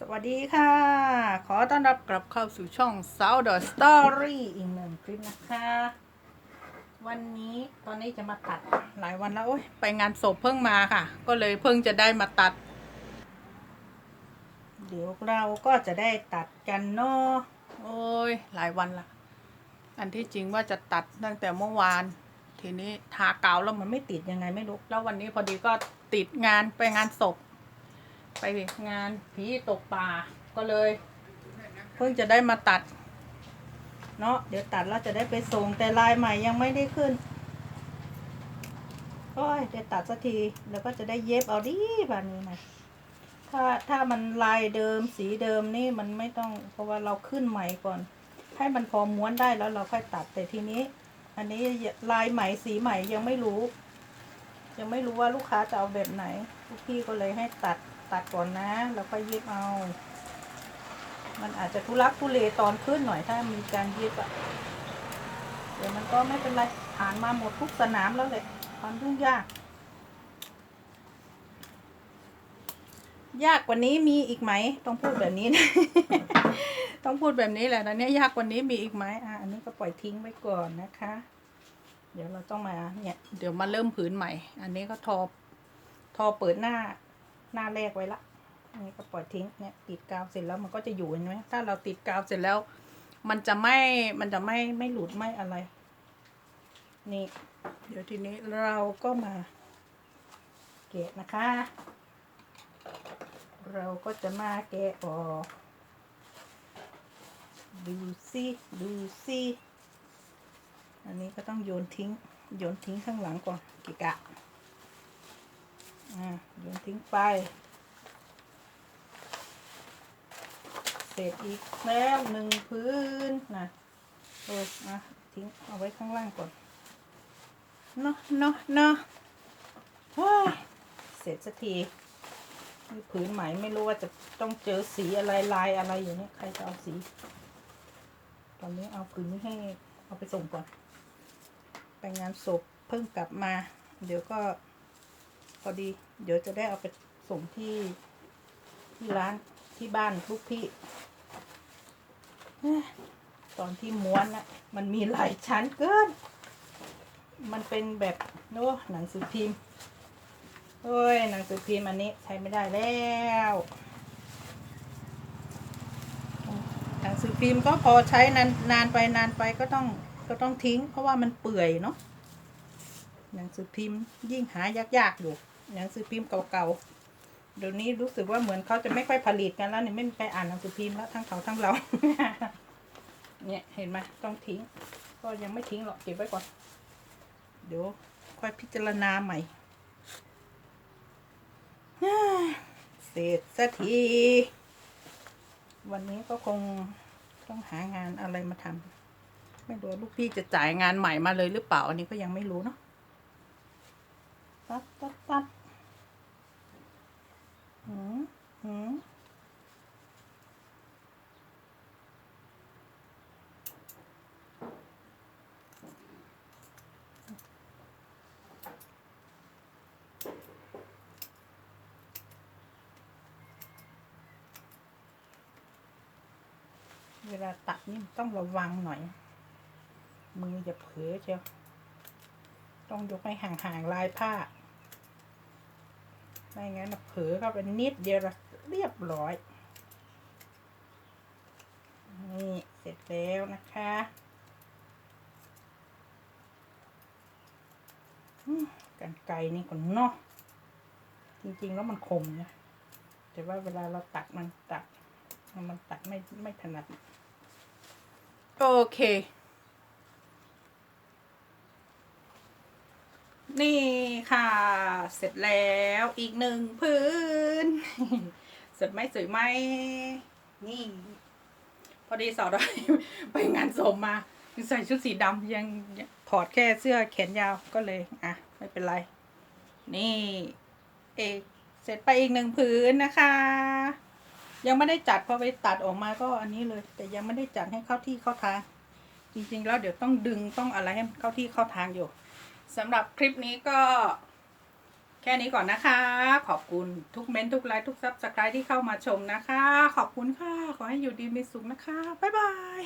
สวัสดีค่ะ ขอต้อนรับกลับเข้าสู่ช่อง South Story อีกหนึ่งคลิปนะคะ วันนี้ตอนนี้จะมาตัดหลายวันแล้วโอ้ยไปงานศพเพิ่งมาค่ะ ก็เลยเพิ่งจะได้มาตัด เดี๋ยวเราก็จะได้ตัดกันเนาะโอ้ยหลายวันละอันที่จริงว่าจะตัดตั้งแต่เมื่อวาน ทีนี้ทากาวแล้วมันไม่ติดยังไงไม่รู้แล้ววันนี้พอดีก็ติดงานไปงานศพ ไปงานผีตกป่าก็เลย เพิ่งจะได้มาตัด เนาะเดี๋ยวตัดแล้วจะได้ไปส่งแต่ลายใหม่ยังไม่ได้ขึ้นโอ้ยได้ตัดสักทีแล้วก็จะได้เย็บเอาดีแบบนี้นะถ้าถ้ามันลายเดิมสีเดิมนี่มันไม่ต้องเพราะว่าเราขึ้นใหม่ก่อน ให้มันพอม้วนได้แล้วเราค่อยตัดแต่ทีนี้ อันนี้ลายใหม่สีใหม่ยังไม่รู้ ยังไม่รู้ว่าลูกค้าจะเอาแบบไหนลูกพี่ก็เลยให้ตัด ตัดก่อนนะ แล้วก็เย็บเอา มันอาจจะทุลักทุเลตอนขึ้นหน่อยถ้ามีการเย็บอะเดี๋ยวมันก็ไม่เป็นไรผ่านมาหมดทุกสนามแล้วเลยความยุ่งยาก ยากกว่านี้มีอีกไหม ต้องพูดแบบนี้นะต้องพูดแบบนี้แหละนะเนี่ยยากกว่านี้มีอีกไหมอะอันนี้ก็ปล่อยทิ้งไว้ก่อนนะคะ เดี๋ยวเราต้องมาเนี่ย เดี๋ยวมาเริ่มผืนใหม่ อันนี้ก็ทอทอเปิดหน้า หน้าแรกไว้ละอันนี้ก็ปล่อยทิ้งเนี่ยติดกาวเสร็จแล้วมันก็จะอยู่เห็นไหมถ้าเราติดกาวเสร็จแล้ว มันจะไม่มันจะไม่ไม่หลุดไม่อะไร นี่ เดี๋ยวทีนี้เราก็มาแกะนะคะ เราก็จะมาแกะออกดูซิดูซิอันนี้ก็ต้องโยนทิ้ง โยนทิ้งข้างหลังก่อนกิกะ งไป เสร็จอีกแล้วหนึ่งพื้นนะโอ้มาทิ้งเอาไว้ข้างล่างก่อนเนาะเนาะเนาะโอ้ยเสร็จสักทีผืนใหม่ไม่รู้ว่าจะต้องเจอสีอะไรลายอะไรอยู่เนี่ยใครจะเอาสี ตอนนี้เอาผืนนี้ให้เอาไปส่งก่อน ไปงานศพเพิ่งกลับมา เดี๋ยวก็ อดี เดี๋ยวจะได้เอาไปส่งที่ที่ร้านที่บ้านลูกพี่ ตอนที่ม้วนนะมันมีหลายชั้นเกิน มันเป็นแบบโน้หนังสือพิมพ์โอ้ยหนังสือพิมพ์อันนี้ใช้ไม่ได้แล้วหนังสือพิมพ์ก็พอใช้นานนานไปนานไปก็ต้องก็ต้องทิ้ง เพราะว่ามันเปื่อยเนาะหนังสือพิมพ์ยิ่งหายากๆอยู่ หนังสือพิมพ์เก่าๆเดี๋ยวนี้รู้สึกว่าเหมือนเขาจะไม่ค่อยผลิตกันแล้วเนี่ยไม่มีใครอ่านหนังสือพิมพ์แล้วทั้งเขาทั้งเรา เนี่ยเห็นไหมต้องทิ้ง ก็ยังไม่ทิ้งหรอกเก็บไว้ก่อน เดี๋ยวค่อยพิจารณาใหม่เสร็จสักที วันนี้ก็คงต้องหางานอะไรมาทำไม่รู้ลูกพี่จะจ่ายงานใหม่มาเลยหรือเปล่า อันนี้ก็ยังไม่รู้เนาะ ตัดตัดตัดหืมหืมเวลาตัดนี่ต้องระวังหน่อย มืออย่าเผลอเชียวต้องยกให้ห่างๆลายผ้า ไม่งั้นนะเผลอเข้าไปนิดเดียวละเรียบร้อย นี่เสร็จแล้วนะคะอืมกันไกลนี่ก่อนเนาะจริงๆแล้วมันคมนะแต่ว่าเวลาเราตัดมันตัด มันตัดไม่ไม่ถนัด โอเค นี่ค่ะ เสร็จแล้วอีกหนึ่งพื้นสวยไหมสวยไหมนี่ พอดีสาวได้ไปงานศพมาใส่ชุดสีดำยังถอดแค่เสื้อแขนยาวก็เลย อะ ไม่เป็นไร นี่ เอกเสร็จไปอีกหนึ่งพื้นนะคะ ยังไม่ได้จัดพอไปตัดออกมาก็อันนี้เลย แต่ยังไม่ได้จัดให้เข้าที่เข้าทาง จริงๆ แล้วเดี๋ยวต้องดึงต้องอะไรให้เข้าที่เข้าทางอยู่ สำหรับคลิปนี้ก็ แค่นี้ก่อนนะคะ ขอบคุณทุกเม้นต์ทุกไลค์ทุกซับสไครต์ที่เข้ามาชมนะคะ ขอบคุณค่ะ ขอให้อยู่ดีมีสุขนะคะ บ๊ายบาย